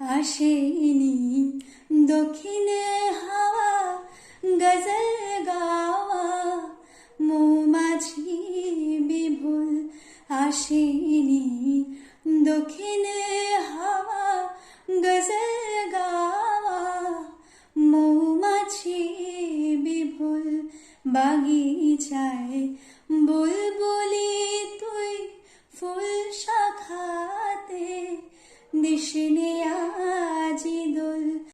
আসেনি। দক্ষিণে হাওয়া, গজল গাওয়া, মৌমাছি বিভুল আসেনি। দক্ষিণে হাওয়া, গজল গাওয়া, মৌমাছি বিভুল বাগিচায় বুলবুলি दिशने आजी